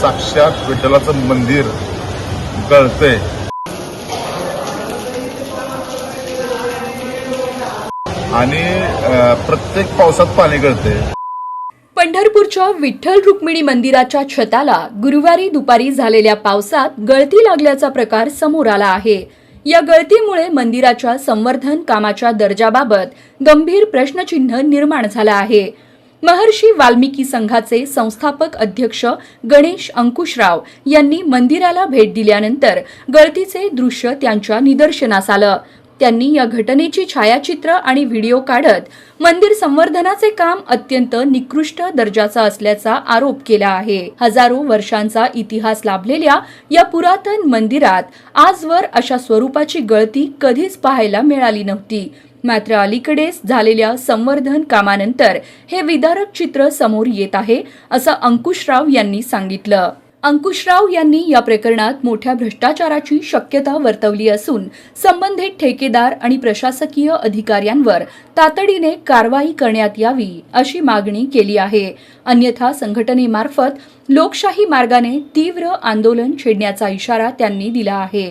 साक्षात विठ्ठलाचं मंदिर गळतंय. आणि प्रत्येक पावसात पाणी गळतंय. पंढरपूरच्या विठ्ठल रुक्मिणी मंदिराच्या छताला गुरुवारी दुपारी झालेल्या पावसात गळती लागल्याचा प्रकार समोर आला आहे. या गळतीमुळे मंदिराच्या संवर्धन कामाच्या दर्जाबाबत गंभीर प्रश्नचिन्ह निर्माण झालं आहे. महर्षी वाल्मिकी संघाचे संस्थापक अध्यक्ष गणेश अंकुशराव यांनी मंदिराला भेट दिल्यानंतर गळतीचे दृश्य त्यांच्या निदर्शनास आलं. त्यांनी या घटनेची छायाचित्र आणि व्हिडिओ काढत मंदिर संवर्धनाचे काम अत्यंत निकृष्ट दर्जाचा असल्याचा आरोप केला आहे. हजारो वर्षांचा इतिहास लाभलेल्या या पुरातन मंदिरात आजवर अशा स्वरूपाची गळती कधीच पाहायला मिळाली नव्हती. मात्र अलीकडेच झालेल्या संवर्धन कामानंतर हे विदारक चित्र समोर येत आहे असं अंकुशराव यांनी सांगितलं. अंकुशराव यांनी या प्रकरणात मोठ्या भ्रष्टाचाराची शक्यता वर्तवली असून संबंधित ठेकेदार आणि प्रशासकीय अधिकाऱ्यांवर तातडीने कारवाई करण्यात यावी अशी मागणी केली आहे. अन्यथा संघटनेमार्फत लोकशाही मार्गाने तीव्र आंदोलन छेडण्याचा इशारा त्यांनी दिला आहे.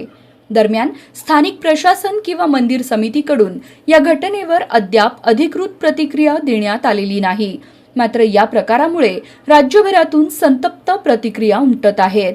दरम्यान स्थानिक प्रशासन किंवा मंदिर समितीकडून या घटनेवर अद्याप अधिकृत प्रतिक्रिया देण्यात आलेली नाही. मात्र या प्रकारामुळे राज्यभरातून संतप्त प्रतिक्रिया उमटत आहेत.